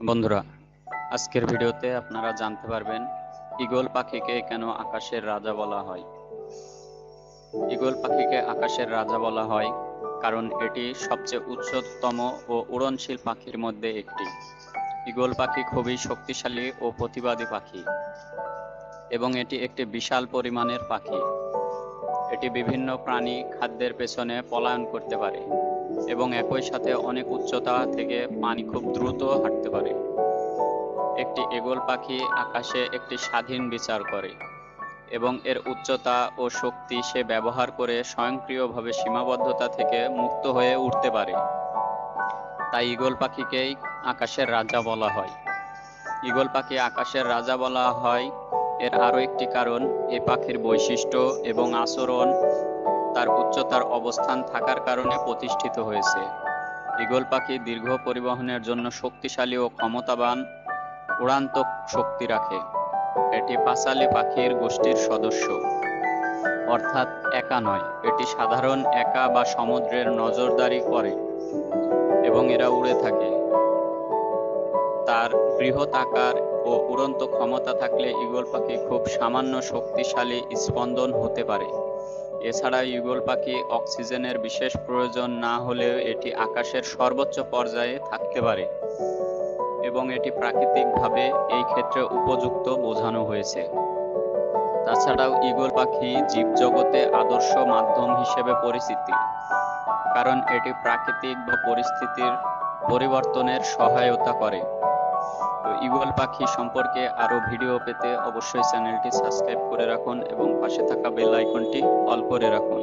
বন্ধুরা আজকের ভিডিওতে আপনারা জানতে পারবেন ঈগল পাখিকে কেন আকাশের রাজা বলা হয়। ঈগল পাখিকে আকাশের রাজা বলা হয় কারণ এটি সবচেয়ে উচ্চতম ও উড়নশীল পাখির মধ্যে একটি। ঈগল পাখি খুবই শক্তিশালী ও প্রতিবাদী পাখি এবং এটি একটি বিশাল পরিমাণের পাখি। এটি বিভিন্ন প্রাণী খাদ্যের পেছনে পলায়ন করতে পারে এবং একই সাথে অনেক উচ্চতা থেকে পানি খুব দ্রুত হাঁটতে পারে। একটি এগোল পাখি আকাশে একটি স্বাধীন বিচার করে এবং এর উচ্চতা ও শক্তি সে ব্যবহার করে স্বয়ংক্রিয়ভাবে সীমাবদ্ধতা থেকে মুক্ত হয়ে উঠতে পারে। তাই ঈগল পাখিকেই আকাশের রাজা বলা হয়। ঈগল পাখি আকাশের রাজা বলা হয় এর আরও একটি কারণ, এ পাখির বৈশিষ্ট্য এবং আচরণ, তার উচ্চতার অবস্থান থাকার কারণে প্রতিষ্ঠিত হয়েছে। ঈগল পাখি দীর্ঘ পরিবহনের জন্য শক্তিশালী ও ক্ষমতাবান, উড়ান্ত শক্তি রাখে। এটি পাঁচালি পাখির গোষ্ঠীর সদস্য। অর্থাৎ একা নয়, এটি সাধারণ একা বা সমুদ্রের নজরদারি করে এবং এরা উড়ে থাকে। তার বৃহৎ আকার ও উড়ন্ত ক্ষমতা থাকলে ঈগল পাখি খুব সামান্য শক্তিশালী স্পন্দন হতে পারে। এছাড়া ঈগল পাখি অক্সিজেনের বিশেষ প্রয়োজন না হলেও এটি আকাশের সর্বোচ্চ পর্যায়ে থাকতে পারে এবং এটি প্রাকৃতিকভাবে এই ক্ষেত্রে উপযুক্ত বোঝানো হয়েছে। তাছাড়াও ঈগল পাখি জীবজগতে আদর্শ মাধ্যম হিসেবে পরিচিতি, কারণ এটি প্রাকৃতিক বা পরিস্থিতির পরিবর্তনের সহায়তা করে। তো ঈগল পাখি সম্পর্কে আরও ভিডিও পেতে অবশ্যই চ্যানেলটি সাবস্ক্রাইব করে রাখুন এবং পাশে থাকা বেল আইকনটি অল করে রাখুন।